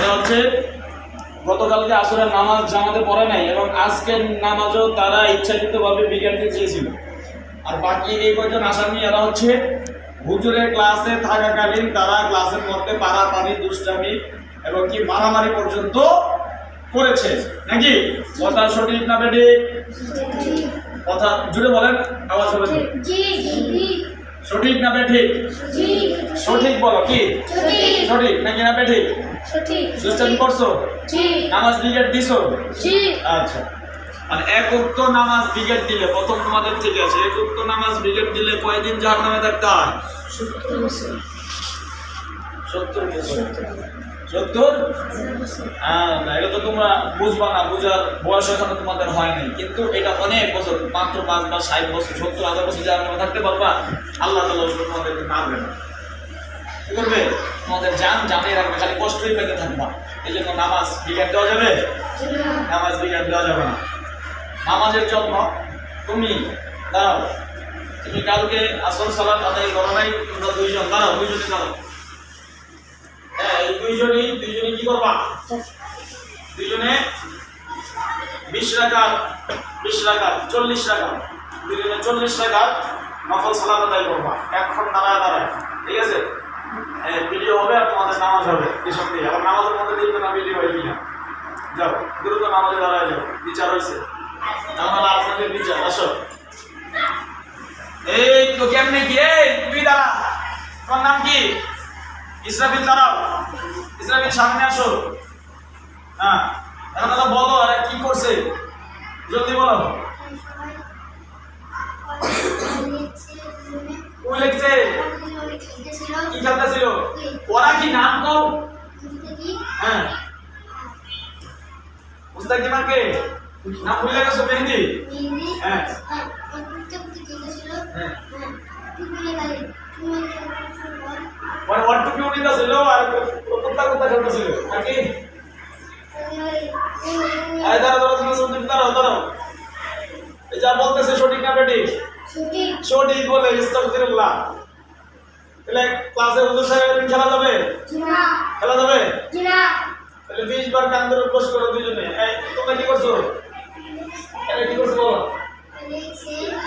এরা হচ্ছে গতকালকে আসরের নামাজ জামাতে পড়ে নাই এবং আজকের নামাজও তারা ইচ্ছাকৃতভাবে বিজ্ঞানকে চেয়েছিল। আর বাকি এই কয়জন আসামি এরা হচ্ছে হুজুরের ক্লাসে থাকাকালীন তারা ক্লাসের মধ্যে পাড়াপাড়ি দুষ্টামি এবং কি মারামারি পর্যন্ত করেছে। নাকি? কথা সঠিক না বেটে কথা জুড়ে বলেন, আওয়াজ হবে। সঠিক না বেঠিক? সঠিক। বলো কি? সঠিক। নাকি না বেঠিক? সুস্টামি করছ? নামাজ বিগেট দিছো? আচ্ছা। মানে এক উক্ত নামাজ বিগেট দিলে প্রথম তোমাদের থেকে আছে এক উক্ত নামাজ বিগেট দিলে কয়দিন জাহার নামে থাকতে হয়? সত্তর বছর। সত্তর এটা তো তোমরা বুঝবা না, বুঝার বয়স এখনও তোমাদের হয় নাই কিন্তু এটা অনেক বছর, মাত্র পাঁচ বা ষাট বছর, সত্তর হাজার বছর যার নামে থাকতে পারবা, আল্লাহ তালা তোমাদেরকে মারবে না। কি করবে? তোমাদের জান জানিয়ে রাখবে, খালি কষ্টই পেতে থাকবা। এই জন্য নামাজ বিজ্ঞান দেওয়া যাবে? নামাজ বিজ্ঞান দেওয়া যাবে না। নামাজের জন্য তুমি দাঁড়াও। তুমি কালকে আসল সালাত আদায় করো নাই, তোমরা দুইজন দাঁড়াও, দুইজনে দাঁড়াও। হ্যাঁ এই দুইজনই দুইজনে কি করবা? দুইজনে বিশ রাকাত বিশ রাকাত, চল্লিশ রাকাত। দুইজনে চল্লিশ রাকাত নফল সালাত আদায় করবা। এখন দাঁড়ায় দাঁড়ায়। ঠিক আছে? ভিডিও হবে আর তোমাদের নামাজ হবে। এসব দিয়ে আবার নামাজের মধ্যে দেখবে না ভিডিও হয় কিনা? যাও, দ্রুত নামাজে দাঁড়ায় যাও। বিচার হয়েছে। তাহলে আপনাদের বিচার। আসো। এই তো কেমনে কি? এই তুই দাঁড়া। তোমার নাম কি? ইসরাফিল দাঁড়াও। ইসরাফিল সামনে আসো। হ্যাঁ এখন দাদা বলো আরে কি করছে? জলদি বলো। কই লিখছে। কি খেলতে ছিল ওরা কি নাম কও? হ্যাঁ। মুস্তাকিমা কে? নাম ভুলে গেছো মেহেদি? হ্যাঁ। হ্যাঁ মানে ওয়ান টু কিউ নিতে ছিল আর কোথা কোথা খেলতে ছিল নাকি? আরে দাঁড়া দাঁড়া তুমি শুনতে দাঁড়াও দাঁড়াও। এই যা বলতেছে সঠিক না বেঠিক? সঠিক। বলে ইস্তাগফিরুল্লাহ তাহলে ক্লাসে হুজুর সাহেব খেলা যাবে? খেলা যাবে? তাহলে বিশ বার কান ধরে উপোস করো দুজনে তোমরা কি করছ? এটা কি করছ বলো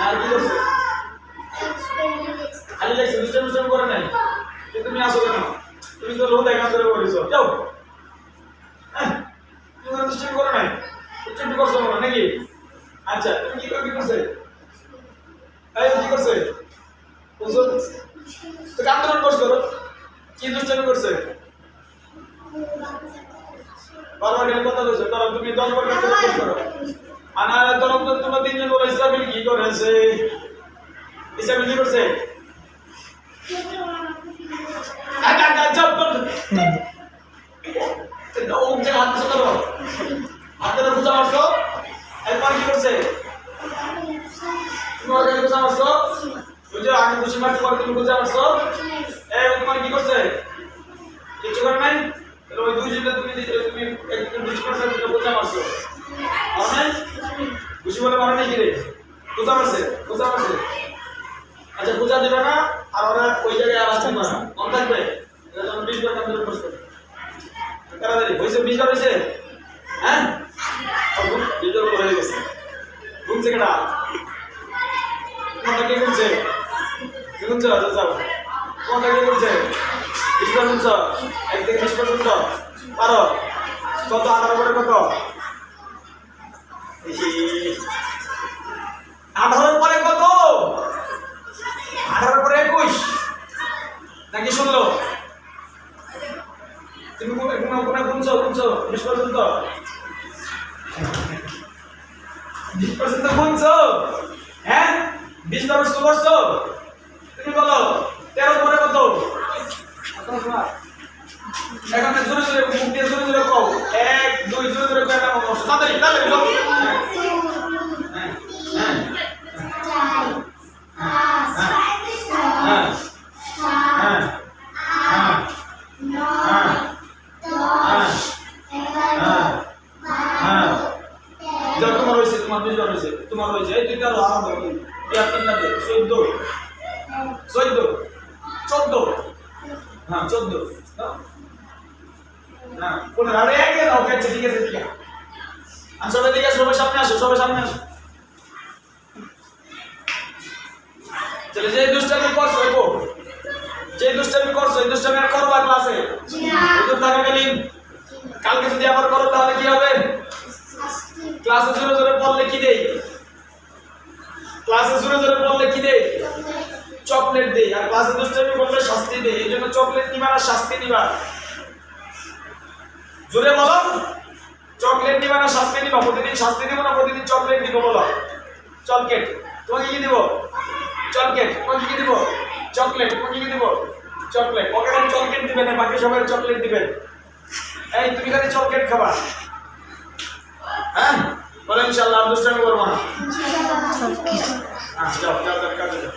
আর কি করছ খালি লাগছে দুষ্টামি দুষ্টামি করে নাই কিন্তু তুমি আসো কেন তো রোদ একান ধরে বলেছ যাও। হ্যাঁ, তুমি দুষ্টামি করো নাই। দুষ্টামি করছ না নাকি? আচ্ছা তুমি কি কি করছে? এই কি করছে? বুঝছ তো কান ধরে উপোস করো কি দুষ্টামি করছে? বারবার কেন কথা বলছো ধরো তুমি দশ বার কান করো আনার তোমরা তিনজন বলে কি করেছে? ইসলামিল কি করছে আচ্ছা আচ্ছা চপ হাতে বুঝা মারছো এরপর কি করছে তুমি ওর বুঝা মারছো বুঝে আমি বুঝি মারছি পর তুমি বুঝা মারছো এই তোমার কি করছে কিছু করে নাই ওই দুই জিনিস তুমি তুমি বুঝি মারছো তুমি বুঝা মানে বুঝি বলে মারা নাই কি রে বুঝা মারছে বুঝা মারছে আচ্ছা বুঝা দিবে না, আর ওরা ওই জায়গায় আর আসতে পারে মন থাকবে এটা যখন বিশ বার কান্দে প্রশ্ন তাড়াতাড়ি হয়েছে হ্যাঁ বিশ বার হয়ে গেছে। ঘুমছে কেটা তোমারটা কে ঘুমছে কে ঘুমছে আচ্ছা যাও তোমারটা কে ঘুমছে বিশ বার ঘুমছ এক থেকে বিশ পর্যন্ত পারো কত আঠারো করে কত আঠারোর পরে কত আঠারো পরে একুশ নাকি শুনলো তুমি শুনছো শুনছো বিশ পর্যন্ত বিশ পর্যন্ত শুনছো হ্যাঁ? বিশ বার শুরু করছ? তুমি বলো, তেরো পরে কত? এখন জোরে জোরে মুখ দিয়ে জোরে জোরে কও। এক, দুই, জোরে জোরে কয় তাড়াতাড়ি তাড়াতাড়ি যা তোমার হয়েছে তোমার বার হয়েছে তোমার হয়েছে এই দুইটা আরও আরম্ভ করি এই আর তিনটা চোদ্দ। চোদ্দ? চোদ্দ? হ্যাঁ চোদ্দ। দাও। না আরে একে ওকে আচ্ছা ঠিক আছে ঠিক আছে। আর সবাই দিকে সবাই সামনে আসো সবাই সামনে আসো। চলে যে দুষ্টামি করছ এগো যে দুষ্টামি করছ এই দুষ্টামি আর করবা ক্লাসে? কালকে যদি আবার করো তাহলে কি হবে? ক্লাসে জোরে জোরে পড়লে কি দেই? ক্লাসে জোরে জোরে পড়লে কি দেই? চকলেট দেই। আর ক্লাসে দুষ্টামি করলে শাস্তি দেই। এই জন্য চকলেট নিবা না, শাস্তি নিবা। জোরে বলো। চকলেট নিবা না, শাস্তি নিবা। প্রতিদিন শাস্তি দিব না, প্রতিদিন চকলেট দিব বলো। চকলেট তোমাকে কি দিব? চকলেট তোমাকে কি দিব? চকলেট। তোমাকে কি দিব? চকলেট। ওকে চকলেট দিবেন বাকি সবাই চকলেট দিবেন এই, তুমি খালি চকলেট খাবা। হ্যাঁ? বলে ইনশাল্লাহ দুষ্টামি করব না। হ্যাঁ যাও যাও যাও, কাজে যাও।